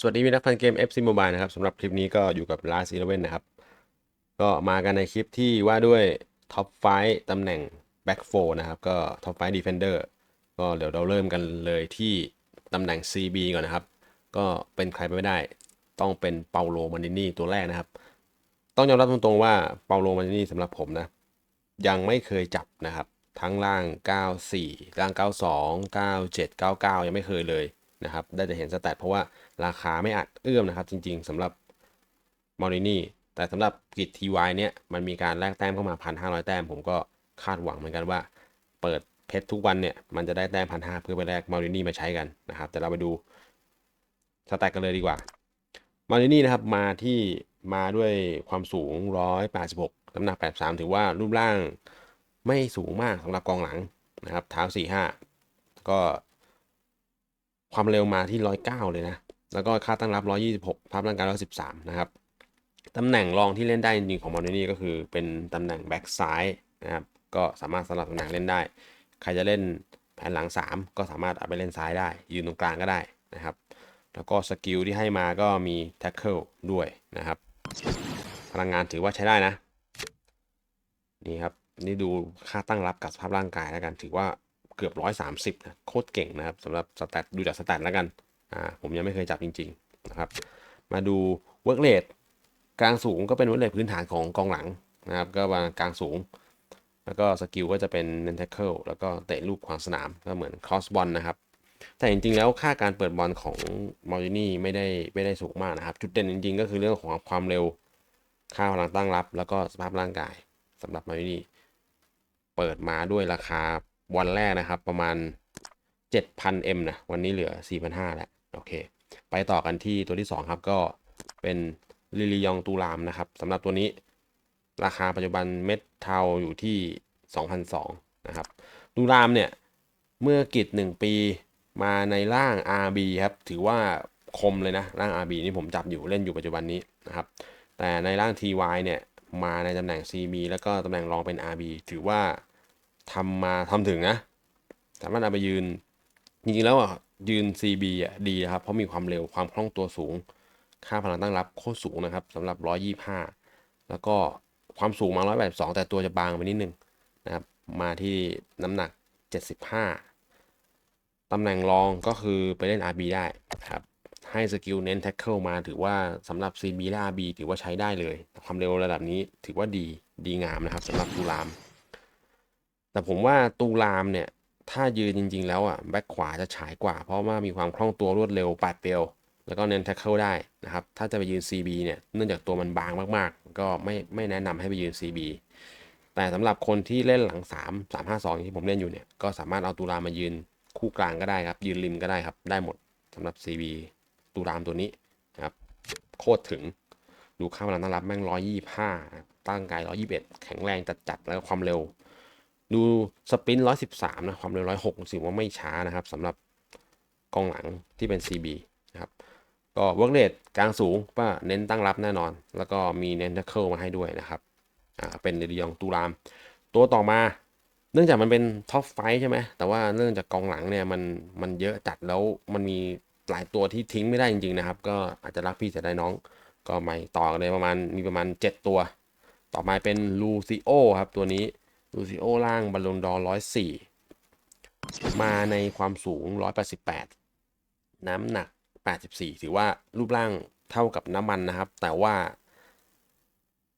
สวัสดีมีนักพันเกม FC Mobile นะครับสำหรับคลิปนี้ก็อยู่กับ Last Eleven นะครับ ก็มากันในคลิปที่ว่าด้วย Top 5ตำแหน่ง Back 4นะครับ ก็ Top 5 Defender ก็เดี๋ยวเราเริ่มกันเลยที่ตำแหน่ง CB ก่อนนะครับ ก็เป็นใครไปไม่ได้ ต้องเป็นเปาโลมานินี่ตัวแรกนะครับ ต้องยอมรับตรงๆว่าเปาโลมานินี่สำหรับผมนะ ยังไม่เคยจับนะครับ ทั้งล่าง 94ล่าง 92 97 99 ยังไม่เคยเลยนะครับ ได้แต่เห็นสแตทเพราะว่า ราคาไม่อาจเอื้อมนะครับ จริง ๆสำหรับมอรินี่แต่สำหรับกิจทีวายเนี่ยมันมีการแลกแต้มเข้ามา 1,500 แต้ม ผมก็คาดหวังเหมือนกันว่า เปิดเพชรทุกวันเนี่ยมันจะได้แต้มพันห้าเพื่อไปแลกมอรินี่มาใช้กันนะครับ แต่เราไปดูสแตทกันเลยดีกว่ามารินี่นะครับมาที่มาด้วยความสูง 186น้ำหนัก 83 ถือว่ารูปร่างไม่สูงมากสำหรับกองหลังนะครับเท้า 45 ก็ความเร็วมาที่ 109 เลยนะ แล้วก็ค่าตั้งรับ 126ภาพร่างกาย113 นะครับ ตำแหน่งรองที่เล่นได้จริงของมารินี่ก็คือเป็นตำแหน่งแบ็กซ้ายนะครับ ก็สามารถสลับตำแหน่งเล่นได้ ใครจะเล่นแผนหลัง 3 ก็สามารถเอาไปเล่นซ้ายได้ ยืนตรงกลางก็ได้นะครับ แล้วก็สกิลที่ให้มาก็มี Tackle ด้วยนะครับ พลังงานถือว่าใช้ได้นะ นี่ครับ นี่ดูค่าตั้งรับกับสภาพร่างกายแล้วกัน ถือว่าเกือบ 130นะ โคตรเก่งนะครับสำหรับสแตทดูจากสแตทแล้วกัน อ่าผมยังไม่เคยจับจริงๆนะครับ มาดูเวิร์กเลดกลางสูงก็เป็นเวิร์กเลดพื้นฐานของกองหลังนะครับก็มากลางสูง แล้วก็สกิลก็จะเป็นเนน tackle แล้วก็เตะลูกขวางสนามก็เหมือนค o อสบอลนะครับ แต่จริงๆแล้วค่าการเปิดบอลของมอรินี่ไม่ได้ไม่ได้สูงมากนะครับ จุดเด่นจริงๆ ก็คือเรื่องของความเร็วค่าพลังตั้งรับ แล้วก็สภาพร่างกายสำหรับมอรินี่เปิดมาด้วยราคาวันแรกนะครับ ประมาณ 7,000M นะ วันนี้เหลือ 4,500แล้ว โอเค ไปต่อกันที่ตัวที่ 2 ครับ ก็เป็นลิลิยองตูรามนะครับสำหรับตัวนี้ ราคาปัจจุบันเม็ดเทาอยู่ที่2,002นะครับตูรามเนี่ยเมื่อกิจ1 ปีมาในร่าง RB ครับ ถือว่าคมเลยนะ ร่าง RB นี่ผมจับอยู่เล่นอยู่ปัจจุบันนี้นะครับ แต่ในร่าง TY เนี่ย มาในตำแหน่ง CB แล้วก็ตำแหน่งรองเป็น RB ถือว่าทำมาทำถึงนะ สามารถเอาไปยืน จริงๆแล้วอะ ยืน CB อะดีนะครับ เพราะมีความเร็วความคล่องตัวสูง ค่าพลังตั้งรับโคตรสูงนะครับสำหรับ 125 แล้วก็ความสูงมา 182 แต่ตัวจะบางไปนิดนึงนะครับ มาที่น้ำหนัก 75 ตำแหน่งรองก็คือไปเล่น RB ได้ครับ ให้สกิลเน้น Tackle มาถือว่าสำหรับ CB และ RB ถือว่าใช้ได้เลย ความเร็วระดับนี้ถือว่าดีดีงามนะครับสำหรับตูราม แต่ผมว่าตูรามเนี่ย ถ้ายืนจริง ๆ แล้วอะแบ็คขวาจะฉายกว่า เพราะว่ามีความคล่องตัวรวดเร็วปาดเปรียว แล้วก็เน้น Tackle ได้นะครับ ถ้าจะไปยืน CB เนี่ยเนื่องจากตัวมันบางมากๆ ก็ไม่ไม่แนะนำให้ไปยืน CB แต่สำหรับคนที่เล่นหลัง 3 3 5 2 ที่ผมเล่นอยู่เนี่ยก็สามารถเอาตูรามมายืนคู่กลางก็ได้ครับ ยืนริมก็ได้ครับได้หมดสำหรับ CB ตูรามตัวนี้นะครับโคตรถึงดูค่าพลังตั้งรับแม่งร้อยยี่ห้าตั้งกายร้อยยี่สิบเอ็ดแข็งแรงจัดๆแล้วความเร็ว ดูสปรินร้อยสิบสามนะความเร็วร้อยหกถือว่าไม่ช้านะครับสำหรับกองหลังที่เป็น CB นะครับก็เวิร์กเรทกลางสูงก็เน้นตั้งรับแน่นอน แล้วก็มีเน้นทัคเคิลมาให้ด้วยนะครับอ่าเป็นเดริยองตูราม ตัวต่อมา เนื่องจากมันเป็นท็อปไฟใช่ไหมแต่ว่าเนื่องจากกองหลังเนี่ยมันมันเยอะจัดแล้วมันมีหลายตัวที่ทิ้งไม่ได้จริงๆนะครับ ก็อาจจะรักพี่จะได้น้อง ก็ไม่ต่อกันเลยประมาณมีประมาณ 7 ตัว ต่อมาเป็นลูซิโอครับตัวนี้ ลูซิโอล่างบอลลงดอร้อยสี่มาในความสูง 188 น้ำหนัก 84 ถือว่ารูปร่างเท่ากับน้ำมันนะครับ แต่ว่า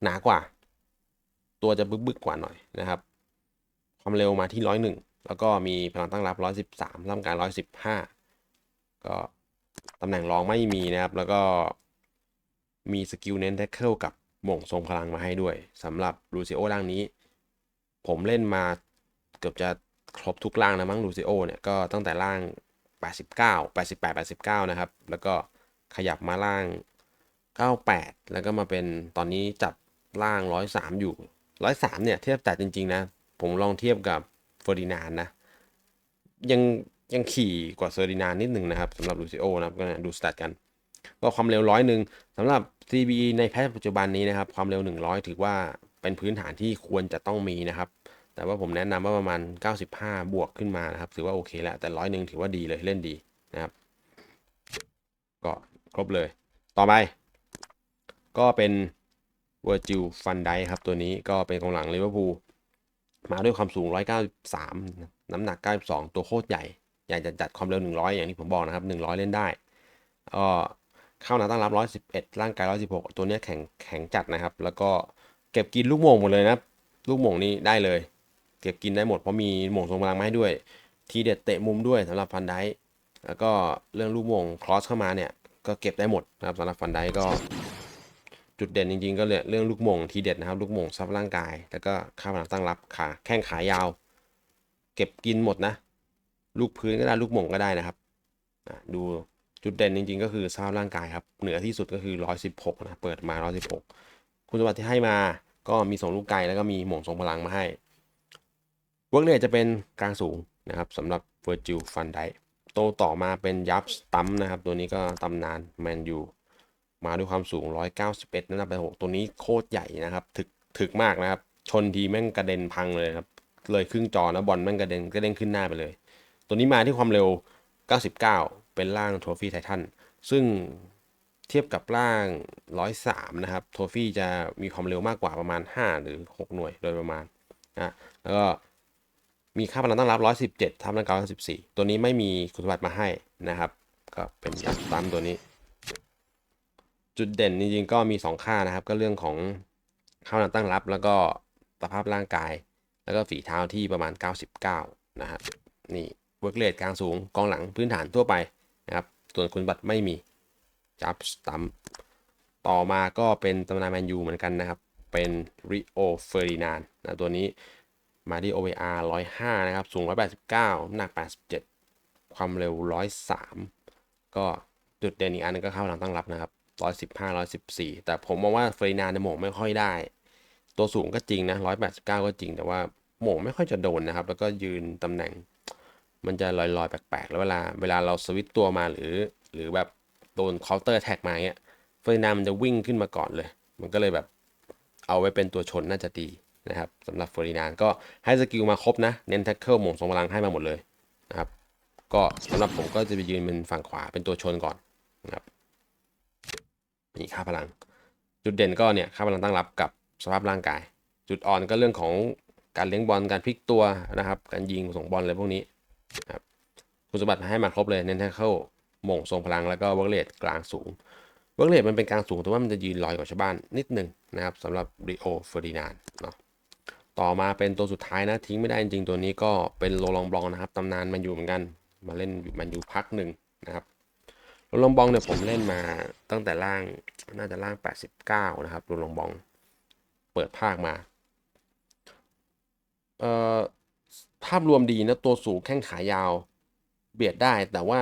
หนากว่า ตัวจะบึกๆกว่าหน่อยนะครับ ความเร็วมาที่ 101 แล้วก็มีพลังตั้งรับ 113ร่างกาย115 ก็ตำแหน่งรองไม่มีนะครับ แล้วก็มีสกิลเน้นแท็กเกิลกับหม่งทรงพลังมาให้ด้วยสำหรับลูซิโอร่างนี้ ผมเล่นมาเกือบจะครบทุกร่างนะมั้งลูซิโอเนี่ยก็ตั้งแต่ร่าง 89 88 89 นะครับ แล้วก็ขยับมาล่าง 98 แล้วก็มาเป็นตอนนี้จับล่าง 103 อยู่ 103 เนี่ยเทียบแต่จริง ๆ นะ ผมลองเทียบกับเฟอร์ดินานนะ ยังยังขี่กว่าเซอร์ดินานนิดหนึ่งนะครับสำหรับลูซิโอนะครับก็ดูสแตทกัน ก็ความเร็วร้อยหนึ่งสำหรับ CB ในแพทปัจจุบันนี้นะครับ ความเร็ว 100 ถือว่า เป็นพื้นฐานที่ควรจะต้องมีนะครับ แต่ว่าผมแนะนำว่าประมาณ 95 บวกขึ้นมานะครับ ถือว่าโอเคแล้ว แต่ร้อยหนึ่งถือว่าดีเลยเล่นดีนะครับ ก็ครบเลย ต่อไป ก็เป็นเวอร์จิลฟันไดครับ ตัวนี้ก็เป็นกองหลังลิเวอร์พูลมาด้วยความสูง 193 น้ำหนัก 92 ตัวโคตรใหญ่ อยากจะจัดความเร็ว 100 อย่างที่ผมบอกนะครับ 100 เล่นได้ก็เข้าหนาตั้งรับ 111 ร่างกาย 116 ตัวนี้แข็งแข็งจัดนะครับ แล้วก็ เก็บกินลูกโมงหมดเลยนะลูกโมงนี้ได้เลย เก็บกินได้หมดเพราะมีโมงทรงพลังมาให้ด้วย ทีเด็ดเตะมุมด้วยสำหรับฟันไดแล้วก็เรื่องลูกโมงครอสเข้ามาเนี่ยก็เก็บได้หมดนะครับสำหรับฟันไดก็ จุดเด่นจริงๆ ก็เรื่องลูกโมงทีเด็ดนะครับลูกโมงซับร่างกาย แล้วก็ข้าพลังตั้งรับขาแข้งขายาว เก็บกินหมดนะ ลูกพื้นก็ได้ลูกโมงก็ได้นะครับดูจุดเด่นจริงๆ ก็คือสภาพร่างกายครับเหนือที่สุดก็คือ 116 นะ เปิดมา 116 คุณสมบัติที่ให้มา ก็มีส่งลูกไกลแล้วก็มีหม่งทรงพลังมาให้เวิร์กเลยจะเป็นกลางสูงนะครับสำหรับเวอร์จิลฟันไดโตต่อมาเป็นยับสตัมนะครับ ตัวนี้ก็ตำนานแมนยูมาด้วยความสูง 191น้ำหนักไป6ตัวนี้โคตรใหญ่นะครับ ถึกถึกมากนะครับ ชนทีแม่งกระเด็นพังเลยครับ เลยครึ่งจอนะบอลแม่งกระเด็นกระเด็นขึ้นหน้าไปเลย ตัวนี้มาที่ความเร็ว 99 เป็นร่างโทฟี่ไททันซึ่ง เทียบกับร่าง 103 นะครับ โทฟี่จะมีความเร็วมากกว่าประมาณ 5 หรือ 6 หน่วยโดยประมาณนะแล้วก็มีค่าพลังตั้งรับ 117ทับร่างกาย114 ตัวนี้ไม่มีคุณสมบัติมาให้นะครับ ก็เป็นยับสตัมตัวนี้ จุดเด่นจริงๆก็มี 2 ค่านะครับ ก็เรื่องของข้าวหน้าตั้งรับ แล้วก็สภาพร่างกาย แล้วก็ฝีเท้าที่ประมาณ 99 นะครับ นี่เวิร์กเลดกลางสูงกองหลังพื้นฐานทั่วไปนะครับ ส่วนคุณบัตรไม่มี จับสตัมต่อมาก็เป็นตำนานแมนยูเหมือนกันนะครับ เป็นริโอเฟอร์ดินานนะตัวนี้มาที่ OVR 105 นะครับ สูง 189น้ำหนัก 87 ความเร็ว 103 ก็จุดเด่นอีกอันนึงก็เข้าหลังตั้งรับนะครับร้อยสิบห้าร้อยสิบสี่แต่ผมมองว่าเฟรนานในหม่งไม่ค่อยได้ ตัวสูงก็จริงนะร้อยแปดสิบเก้าก็จริง แต่ว่าหม่งไม่ค่อยจะโดนนะครับ แล้วก็ยืนตำแหน่ง มันจะลอยๆ แปลกๆ แล้วเวลาเวลาเราสวิตตัวมาหรือ หรือแบบ โดนเคาน์เตอร์แท็กมาเงี้ยเฟอร์นานมันจะวิ่งขึ้นมาก่อนเลย มันก็เลยแบบเอาไว้เป็นตัวชนน่าจะดีนะครับสำหรับเฟอร์นานก็ให้สกิลมาครบนะ เน้นแท็กเกิลหม่งทรงพลังให้มาหมดเลยนะครับก็สำหรับผมก็จะไปยืนเป็นฝั่งขวาเป็นตัวชนก่อนนะครับมีค่าพลัง จุดเด่นก็เนี่ยค่าพลังตั้งรับกับสภาพร่างกาย จุดอ่อนก็เรื่องของการเลี้ยงบอลการพลิกตัวนะครับ การยิงส่งบอลอะไรพวกนี้นะครับคุณสมบัติให้มาครบเลยเน้นแท็คเกิล ม่งทรงพลังแล้วก็เวิร์กเลดกลางสูงเวิร์กเลดมันเป็นกลางสูงแต่ว่ามันจะยืนลอยกว่าชาวบ้านนิดหนึ่งนะครับสำหรับริโอเฟอร์ดินานเนาะต่อมาเป็นตัวสุดท้ายนะทิ้งไม่ได้จริงๆตัวนี้ก็เป็นโรลองบองนะครับตำนานมันอยู่เหมือนกันมาเล่นมันอยู่พักหนึ่งนะครับโรลองบองเนี่ยผมเล่นมาตั้งแต่ล่างน่าจะล่าง 89 นะครับโรลองบองเปิดภาคมาเอ่อภาพรวมดีนะตัวสูงแข้งขายาว เบียดได้แต่ว่า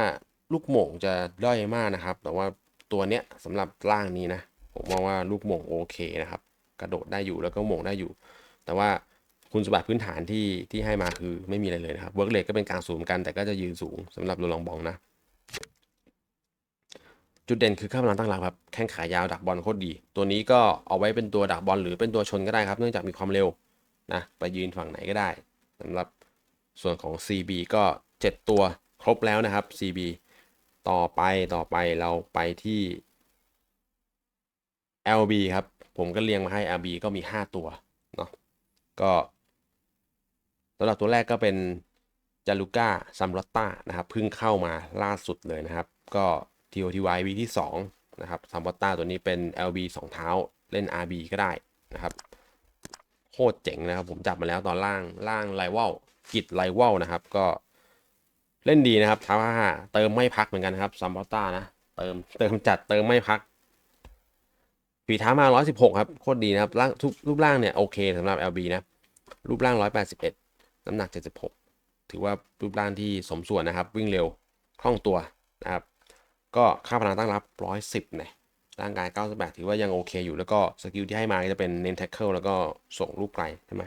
ลูกโหม่งจะด้อยมากนะครับ แต่ว่าตัวเนี้ยสำหรับล่างนี้นะ ผมมองว่าลูกโหม่งโอเคนะครับ กระโดดได้อยู่แล้วก็โหม่งได้อยู่ แต่ว่าคุณสมบัติพื้นฐานที่ที่ให้มาคือไม่มีอะไรเลยนะครับเวิร์กเลก็เป็นกลางสูงกัน แต่ก็จะยืนสูงสำหรับโรลองบองนะ จุดเด่นคือข้ามลังตั้งรับครับแข้งขายาวดักบอลโคตรดี ตัวนี้ก็เอาไว้เป็นตัวดักบอลหรือเป็นตัวชนก็ได้ครับ เนื่องจากมีความเร็วนะไปยืนฝั่งไหนก็ได้สำหรับส่วนของ CB ก็ 7 ตัวครบแล้วนะครับ CB ต่อไปต่อไปเราไปที่ LB ครับ ผมก็เรียงมาให้ LB ก็มี 5 ตัวเนาะก็สำหรับตัวแรกก็เป็นจารุก้าซัมรอตตานะครับเพิ่งเข้ามาล่าสุดเลยนะครับ ก็ TOTY V ที่ 2 นะครับซัมรอตตาตัวนี้เป็น LB 2 เท้าเล่น RB ก็ได้นะครับโคตรเจ๋งนะครับ ผมจับมาแล้วตอนล่างล่างไลวลกิดไลวลนะครับ ก็ เล่นดีนะครับท้าห้าเติมไม่พักเหมือนกันนะครับซัมรอตตานะ เติมเติมจัดเติมไม่พักฝีเท้ามา 116 ครับ โคตรดีนะครับร่างทุกรูปร่างเนี่ยโอเคสำหรับ LB นะ รูปร่าง 181 น้ำหนัก 76 ถือว่ารูปร่างที่สมส่วนนะครับ วิ่งเร็วคล่องตัวนะครับ ก็ค่าพลังตั้งรับ 110เนี่ยร่างกาย 98 ถือว่ายังโอเคอยู่แล้วก็สกิลที่ให้มาจะเป็นเน้นแท็กเกิลแล้วก็ส่งลูกไกลใช่ไหม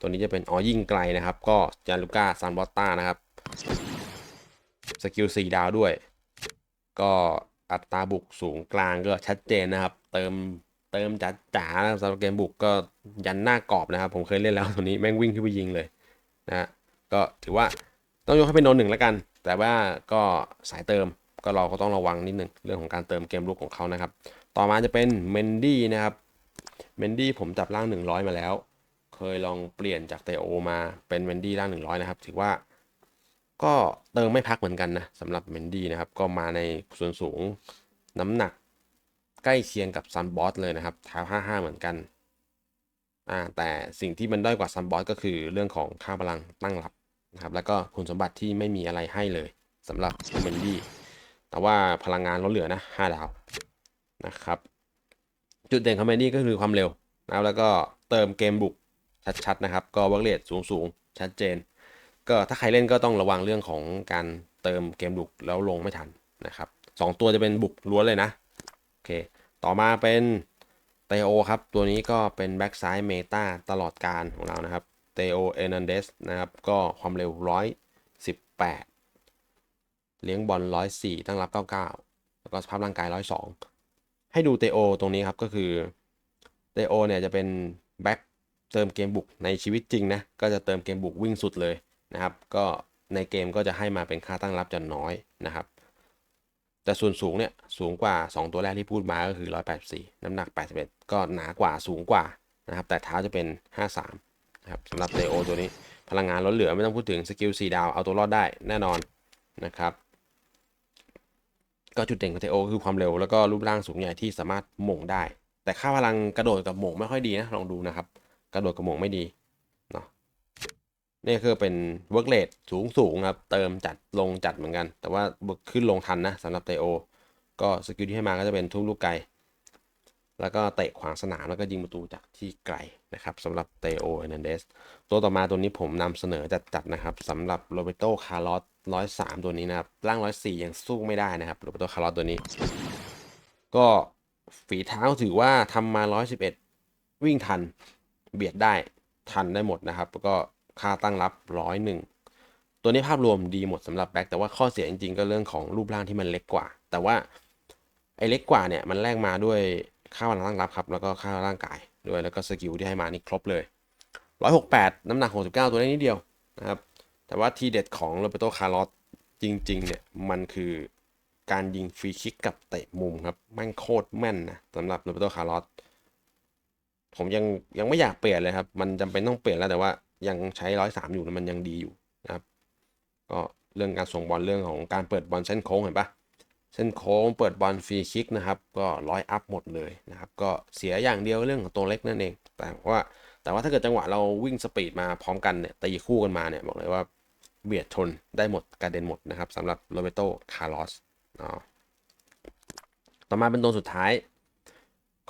ตัวนี้จะเป็นอ๋อยิงไกลนะครับ ก็จารุก้าซานบอตตานะครับ สกิล4ดาวด้วย ก็อัตราบุกสูงกลางก็ชัดเจนนะครับ เติมเติมจ๋าจ๋าสำหรับเกมบุกก็ยันหน้ากรอบนะครับ ผมเคยเล่นแล้วตัวนี้แม่งวิ่งขึ้นไปยิงเลยนะก็ถือว่าต้องยกให้เป็นโนนหนึ่งแล้วกัน แต่ว่าก็สายเติมก็เราก็ต้องระวังนิดนึงเรื่องของการเติมเกมลุกของเขานะครับ ต่อมาจะเป็นเมนดี้นะครับเมนดี้ผมจับล่าง 100 มาแล้ว เคยลองเปลี่ยนจากเตโอมาเป็นเมนดี้ล่าง 100 นะครับ ถือว่า ก็เติมไม่พักเหมือนกันนะสำหรับเมนดี้นะครับ ก็มาในส่วนสูงน้ำหนักใกล้เคียงกับซันบอสเลยนะครับเท้า55เหมือนกันอ่าแต่สิ่งที่มันด้อยกว่าซันบอสก็คือเรื่องของค่าพลังตั้งรับนะครับ แล้วก็คุณสมบัติที่ไม่มีอะไรให้เลยสำหรับเมนดี้แต่ว่าพลังงานลดเหลือนะ5ดาวนะครับ จุดเด่นของเมนดี้ก็คือความเร็วนะครับแล้วก็เติมเกมบุกชัดๆนะครับ ก็วิร์กเรทสูงๆ ชัดเจน ก็ถ้าใครเล่นก็ต้องระวังเรื่องของการเติมเกมบุกแล้วลงไม่ทันนะครับสองตัวจะเป็นบุกล้วนเลยนะโอเคต่อมาเป็นเตโอครับ ตัวนี้ก็เป็นแบ็กซ้ายเมตาตลอดการของเรานะครับเตโอเอนันเดสนะครับก็ความเร็ว 118 เลี้ยงบอล 104 ตั้งรับ 99 แล้วก็สภาพร่างกาย 102 ให้ดูเตโอตรงนี้ครับก็คือเตโอเนี่ยจะเป็นแบ็กเติมเกมบุกในชีวิตจริงนะ ก็จะเติมเกมบุกวิ่งสุดเลย นะครับ ก็ในเกมก็จะให้มาเป็นค่าตั้งรับจะน้อยนะครับ แต่ส่วนสูงเนี่ยสูงกว่า 2 ตัวแรกที่พูดมาก็คือ 184 น้ำหนัก 81 ก็หนากว่าสูงกว่านะครับ แต่เท้าจะเป็น 53 นะครับสำหรับเตโอตัวนี้ พลังงานลดเหลือไม่ต้องพูดถึงสกิล4ดาวเอาตัวรอดได้แน่นอนนะครับก็จุดเด่นของเทโอคือความเร็วแล้วก็รูปร่างสูงใหญ่ที่สามารถหม่งได้ แต่ค่าพลังกระโดดกับหม่งไม่ค่อยดีนะลองดูนะครับ กระโดดกับหม่งไม่ดี นี่คือเป็นเวิร์กเลทสูงสูงครับ เติมจัดลงจัดเหมือนกัน แต่ว่าขึ้นลงทันนะสำหรับเทโอ ก็สกิลที่ให้มาก็จะเป็นทุ่งลูกไกล แล้วก็เตะขวางสนามแล้วก็ยิงประตูจากที่ไกลนะครับสำหรับเตโอเอเนเดสตัวต่อมาตัวนี้ผมนำเสนอจัดๆนะครับสำหรับโรเบโตคาร์ลอสร้อยสามตัวนี้นะครับร่างร้อยสี่ยังสู้ไม่ได้นะครับโรเบโตคาร์ลอสตัวนี้ ก็ฝีเท้าถือว่าทำมาร้อยสิบเอ็ดวิ่งทันเบียดได้ทันได้หมดนะครับแล้วก็ ค่าตั้งรับร้อยหนึ่งตัวนี้ภาพรวมดีหมดสำหรับแบ็คแต่ว่าข้อเสียจริงๆ ก็เรื่องของรูปร่างที่มันเล็กกว่า แต่ว่าไอ้เล็กกว่าเนี่ยมันแลกมาด้วยค่าพลังตั้งรับครับ แล้วก็ค่าร่างกายด้วยแล้วก็สกิลที่ให้มานี่ครบเลย 168 น้ำหนัก 69 ตัวนี้นิดเดียวนะครับ แต่ว่าทีเด็ดของโรเบโตคาร์ลอสจริงๆเนี่ยมันคือการยิงฟรีคิกกับเตะมุมครับแม่งโคตรแม่นนะสำหรับโรเบโตคาร์ลอสผมยังยังไม่อยากเปลี่ยนเลยครับ มันจำเป็นต้องเปลี่ยนแล้วแต่ว่า ยังใช้ร้อยสามอยู่มันยังดีอยู่นะครับ ก็เรื่องการส่งบอลเรื่องของการเปิดบอลเส้นโค้งเห็นปะเส้นโค้งเปิดบอลฟรีคิกนะครับ ก็ร้อยอัพหมดเลยนะครับ ก็เสียอย่างเดียวเรื่องของตัวเล็กนั่นเอง แต่ว่าแต่ว่าถ้าเกิดจังหวะเราวิ่งสปีดมาพร้อมกันเนี่ยตีคู่กันมาเนี่ยบอกเลยว่าเบียดชนได้หมดกระเด็นหมดนะครับสำหรับโรเบโตคาร์ลอสต่อมาเป็นตัวสุดท้าย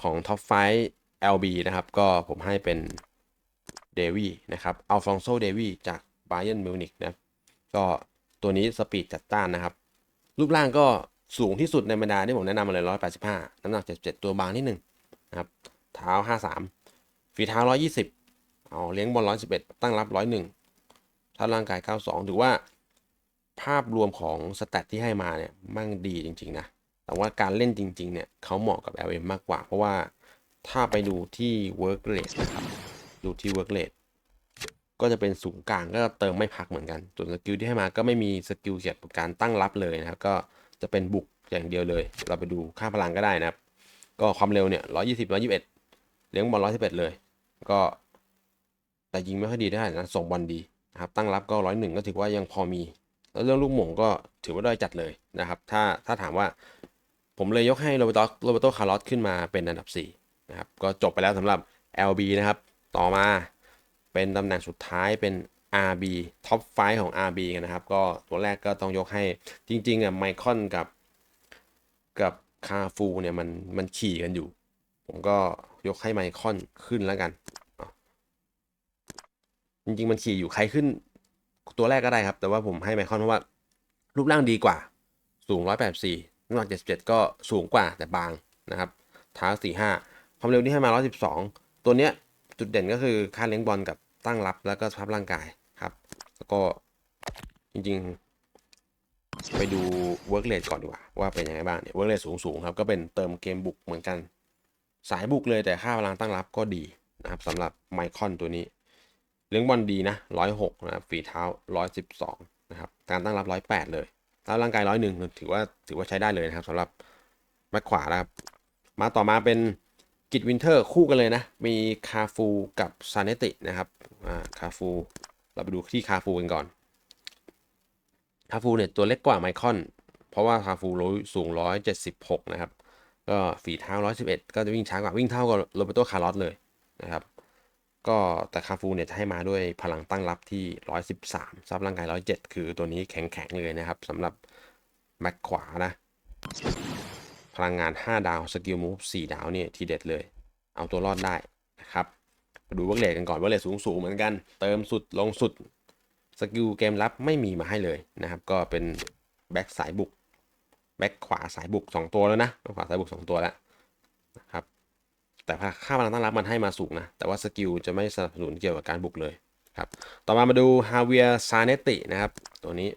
ของท็อปไฟ LB นะครับ ก็ผมให้เป็น เดวีนะครับอัลฟองโซเดวีจากบ a เ e นมิวนิกนะก็ตัวนี้สปีดจัดต้านนะครับ รูปร่างก็สูงที่สุดในบรรดาที่ผมแนะนำมาเลย 185 น้ำหนัก 77 ตัวบางนิดหนึ่งนะครับ เท้า 53 ฝีเท้า 120 เอาเลี้ยงบอล 111 ตั้งรับ 101ถ้าร่างกาย 92 ถือว่าภาพรวมของสแตทที่ให้มาเนี่ยมั่งดีจริง ๆ นะ แต่ว่าการเล่นจริง ๆ เนี่ยเขาเหมาะกับ LM มากกว่า เพราะว่าถ้าไปดูที่ work rate นะครับ ดูที่ work rate ก็จะเป็นสูงกลางก็เติมไม่พักเหมือนกันส่วนสกิลที่ให้มาก็ไม่มีสกิลเกี่ยวกับการตั้งรับเลยนะครับ ก็จะเป็นบุกอย่างเดียวเลย เราไปดูค่าพลังก็ได้นะครับ ก็ความเร็วเนี่ย120 121เลี้ยงบอล111เลย ก็ แต่ยิงไม่ค่อยดีได้นะส่งบอลดีนะครับตั้งรับก็101ก็ถือว่ายังพอมี แล้วเรื่องลูกหม่งก็ถือว่าได้จัดเลยนะครับ ถ้าถ้าถามว่าผมเลยยกให้โรเบโตโรเบโตคาร์ลอสขึ้นมาเป็นอันดับ4นะครับก็จบไปแล้วสำหรับ LB นะครับ ต่อมาเป็นตำแหน่งสุดท้ายเป็น RB ท็อปไฟของ RB กันนะครับ ก็ตัวแรกก็ต้องยกให้จริงๆอะไมคอนกับกับคาฟูเนี่ยมันมันขี่กันอยู่ ผมก็ยกให้ไมคอนขึ้นแล้วกัน จริงๆมันขี่อยู่ใครขึ้น ตัวแรกก็ได้ครับ แต่ว่าผมให้ไมคอนเพราะว่า รูปร่างดีกว่า สูง 184น้ำหนัก77 ก็สูงกว่าแต่บางนะครับเท้า45 ความเร็วที่ให้มา 112 ตัวเนี้ย จุดเด่นก็คือค่าเลี้ยงบอลกับตั้งรับแล้วก็สภาพร่างกายครับ แล้วก็จริงๆ ไปดู work rate ก่อนดีกว่าว่าเป็นยังไงบ้างเนี่ย work rate สูงสูงครับก็เป็นเติมเกมบุกเหมือนกัน สายบุกเลยแต่ค่าพลังตั้งรับก็ดีนะครับสำหรับไมคอนตัวนี้ เลี้ยงบอลดีนะ106นะครับฝีเท้า112นะครับการตั้งรับ108เลยถ้าร่างกายร้อยหนึ่งถือว่าถือว่าใช้ได้เลยนะครับสำหรับแบ็คขวานะครับมาต่อมาเป็น กิจวินเทอร์คู่กันเลยนะ มีคาฟูกับซานเนตินะครับอ่าคาฟู เราไปดูที่คาฟูกันก่อน คาฟูเนี่ยตัวเล็กกว่าไมคอน เพราะว่าคาฟูร้อยสูง 176 นะครับ ก็ฝีเท้า 111 ก็จะวิ่งช้ากว่าวิ่งเท่ากับโรเบโตคาร์ลอสเลยนะครับ ก็แต่คาฟูเนี่ยจะให้มาด้วยพลังตั้งรับที่ 113 ซับร่างกาย 107 คือตัวนี้แข็งๆเลยนะครับสำหรับแบ็คขวานะ ลังงาน 5 ดาวสกิลมูฟ4ดาวเนี่ยทีเด็ดเลย เอาตัวรอดได้นะครับมาดูเวิร์กเลทกันก่อนเวิร์กเลทสูงเหมือนกัน เติมสุดลงสุดสกิลเกมรับไม่มีมาให้เลยนะครับ ก็เป็นแบ็คสายบุกแบ็คขวาสายบุก 2 ตัวแล้วนะแบ็คขวาสายบุก 2 ตัวแล้วนะครับแต่ค่าพลังตั้งรับมันให้มาสูงนะ แต่ว่าสกิลจะไม่สนับสนุนเกี่ยวกับการบุกเลยครับต่อมามาดูฮาเวียซาเนตินะครับ ตัวนี้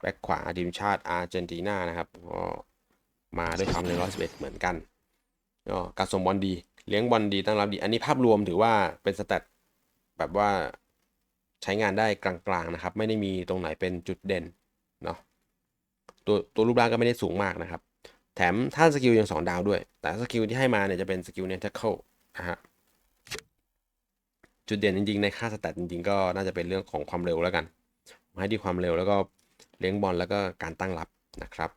แบ็คขวาทีมชาติอาร์เจนตินานะครับก็ มาด้วยความเร็ว111 เหมือนกันก็การส่งบอลดี เลี้ยงบอลดีตั้งรับดี อันนี้ภาพรวมถือว่าเป็นสแตทแบบว่าใช้งานได้กลางๆนะครับ ไม่ได้มีตรงไหนเป็นจุดเด่นเนาะตัวตัวรูปร่างก็ไม่ได้สูงมากนะครับ แถมท่าสกิลยังสองดาวด้วย แต่สกิลที่ให้มาเนี่ยจะเป็นสกิลเน t เ a ิลนะฮะจุดเด่นจริงๆ ในค่าสแตทจริงๆ ก็น่าจะเป็นเรื่องของความเร็วแล้วกัน ให้ที่ความเร็วแล้วก็เลี้ยงบอลแล้วก็การตั้งรับนะครับ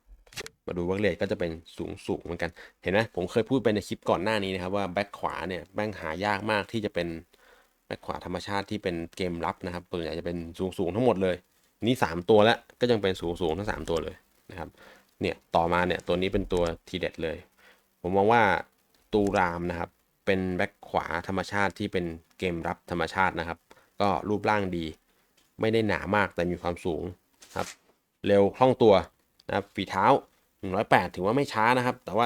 มาดูวิร์กเลทก็จะเป็นสูงสูงเหมือนกัน เห็นไหมผมเคยพูดไปในคลิปก่อนหน้านี้นะครับว่าแบ็คขวาเนี่ยแม่งหายากมากที่จะเป็นแบ็คขวาธรรมชาติที่เป็นเกมรับนะครับส่วนใหญ่จะเป็นสูงสูงทั้งหมดเลย นี่สามตัวแล้วก็ยังเป็นสูงสูงทั้งสามตัวเลยนะครับ เนี่ยต่อมาเนี่ยตัวนี้เป็นตัวทีเด็ดเลย ผมมองว่าตูรามนะครับเป็นแบ็คขวาธรรมชาติที่เป็นเกมรับธรรมชาตินะครับ ก็รูปร่างดี ไม่ได้หนามากแต่มีความสูงครับ เร็วคล่องตัวนะครับฝีเท้า 108 ถือว่าไม่ช้านะครับ แต่ว่า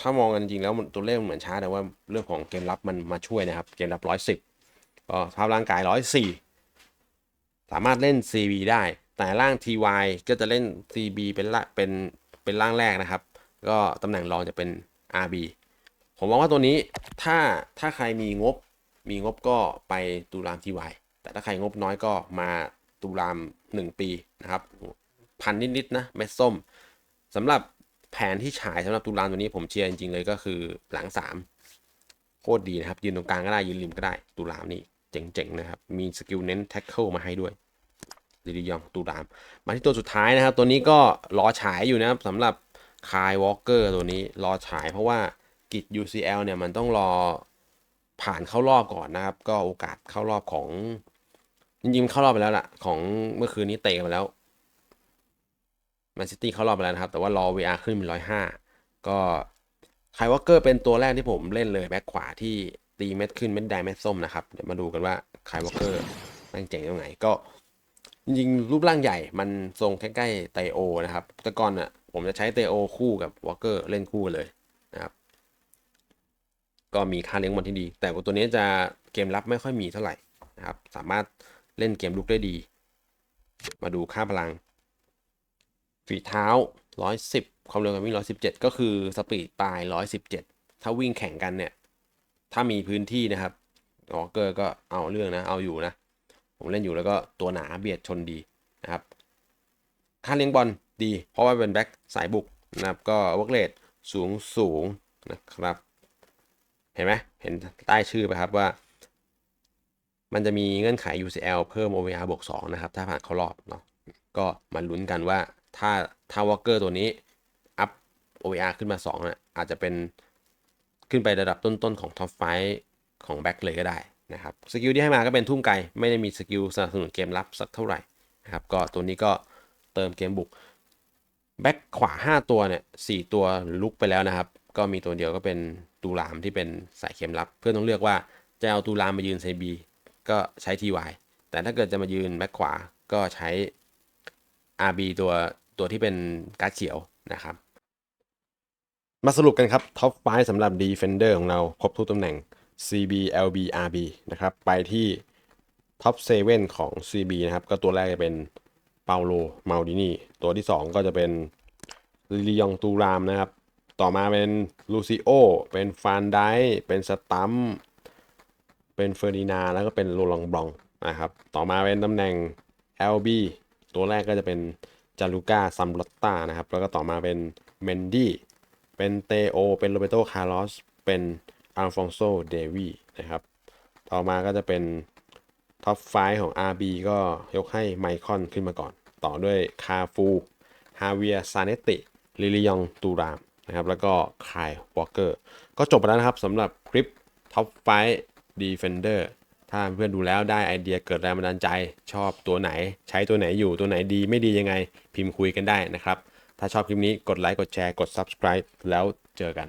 ถ้ามองกันจริงแล้วตัวเลขเหมือนช้าแต่ว่าเรื่องของเกมรับมันมาช่วยนะครับ เกมรับ 110 ก็ภาพร่างกาย 104 สามารถเล่น CB ได้ แต่ร่าง TY ก็จะเล่น CB เป็นละเป็นเป็นร่างแรกนะครับ ก็ตำแหน่งรองจะเป็น RB ผมมองว่าตัวนี้ถ้าถ้าใครมีงบมีงบก็ไปตูราม TY แต่ถ้าใครงบน้อยก็มาตูราม 1 ปีนะครับพันนิดๆนะเม็ดส้ม สำหรับแผนที่ฉายสำหรับตูรามตัวนี้ผมเชียร์จริงๆเลยก็คือหลัง 3 โคตรดีนะครับ ยืนตรงกลางก็ได้ ยืนริมก็ได้ตูรามนี่เจ๋งๆนะครับ มีสกิลเน้นแท็กเกิลมาให้ด้วยลิลิยองตูราม มาที่ตัวสุดท้ายนะครับ ตัวนี้ก็รอฉายอยู่นะครับสำหรับคายวอล์กเกอร์ตัวนี้รอฉายเพราะว่ากิจ UCL เนี่ยมันต้องรอผ่านเข้ารอบก่อนนะครับ ก็โอกาสเข้ารอบของจริงๆเข้ารอบไปแล้วล่ะ ของเมื่อคืนนี้เตะไปแล้ว แมนซิตี้เขารอบไปแล้วนะครับ แต่ว่ารอ VR ขึ้นเป็นร้อยห้าก็ไคยวอเกอร์เป็นตัวแรกที่ผมเล่นเลยแบ็คขวาที่ตีเม็ดขึ้นเม็ดแดงเม็ดส้มนะครับ เดี๋ยวมาดูกันว่าไคยวอเกอร์แม่งเจ๋งยังไงก็ จริงรูปร่างใหญ่มันทรงใกล้ๆไตโอนะครับ แต่ก่อนอะผมจะใช้ไตโอคู่กับวอเกอร์เล่นคู่เลยนะครับ ก็มีค่าเลี้ยงบอลที่ดี แต่ตัวนี้จะเกมรับไม่ค่อยมีเท่าไหร่นะครับ สามารถเล่นเกมลุกได้ดี มาดูค่าพลัง ฝีเท้า 110 ความเร็วการวิ่ง 117 ก็คือสปีดปลาย 117 ถ้าวิ่งแข่งกันเนี่ย ถ้ามีพื้นที่นะครับวอเกอร์ก็เอาเรื่องนะ เอาอยู่นะ ผมเล่นอยู่แล้วก็ตัวหนาเบียดชนดีนะครับ ค่าเลี้ยงบอลดี เพราะว่าเป็นแบ็คสายบุกนะครับ ก็เวิร์กเลทสูงสูงนะครับ เห็นไหมเห็นใต้ชื่อไหมครับว่า มันจะมีเงื่อนไข UCL เพิ่ม OVR บวก2นะครับ ถ้าผ่านเข้ารอบเนาะ ก็มาลุ้นกันว่า ถ้าถ้าวอลเกอร์ตัวนี้ อัพ OVR ขึ้นมา2นะอาจจะเป็นขึ้นไประดับต้นๆของท็อปไฟของแบ็คเลยก็ได้นะครับสกิลที่ให้มาก็เป็นทุ่มไกล ไม่ได้มีสกิลสนับสนุนเกมรับสักเท่าไหร่นะครับก็ตัวนี้ก็เติมเกมบุกแบ็คขวา 5 ตัวเนี่ย4ตัวลุกไปแล้วนะครับ ก็มีตัวเดียวก็เป็นตูรามที่เป็นสายเกมรับ เพื่อนต้องเลือกว่าจะเอาตูรามมายืนไซบีก็ใช้ TY แต่ถ้าเกิดจะมายืนแบ็คขวาก็ใช้ RB ตัว ตัวที่เป็นการ์ดเขียวนะครับ มาสรุปกันครับท็อปไฟสำหรับ Defender ของเราครบทุกตำแหน่ง CB LB RB นะครับ ไปที่ท็อป7ของ CB นะครับ ก็ตัวแรกจะเป็นเปาโลมาดินีตัวที่ 2 ก็จะเป็นลิลิยองตูรามนะครับ ต่อมาเป็นลูซิโอ เป็นฟานไดเป็นสตัมเป็นเฟอร์ดินาแล้วก็เป็นโรลองบลองนะครับ ต่อมาเป็นตำแหน่ง LB ตัวแรกก็จะเป็น จาลูก้าซัมบลอตตานะครับ แล้วก็ต่อมาเป็นเมนดี้ เป็นเตโอ เป็นโรเบโต คาร์ลอส เป็นอัลฟองโซ เดวีนะครับ ต่อมาก็จะเป็นท็อปไฟของ RB ก็ยกให้ไมคอนขึ้นมาก่อน ต่อด้วยคาฟู ฮาเวียซาเนติ ลิลิยอง ตูราม นะครับ แล้วก็คายวอลเกอร์ ก็จบไปแล้วนะครับสำหรับคลิปท็อปไฟ Defender ถ้าเพื่อนดูแล้วได้ไอเดียเกิดแรงบันดาลใจ ชอบตัวไหน ใช้ตัวไหนอยู่ตัวไหนดีไม่ดียังไง พิมพ์คุยกันได้นะครับ ถ้าชอบคลิปนี้กดไลค์กดแชร์กด subscribe แล้วเจอกัน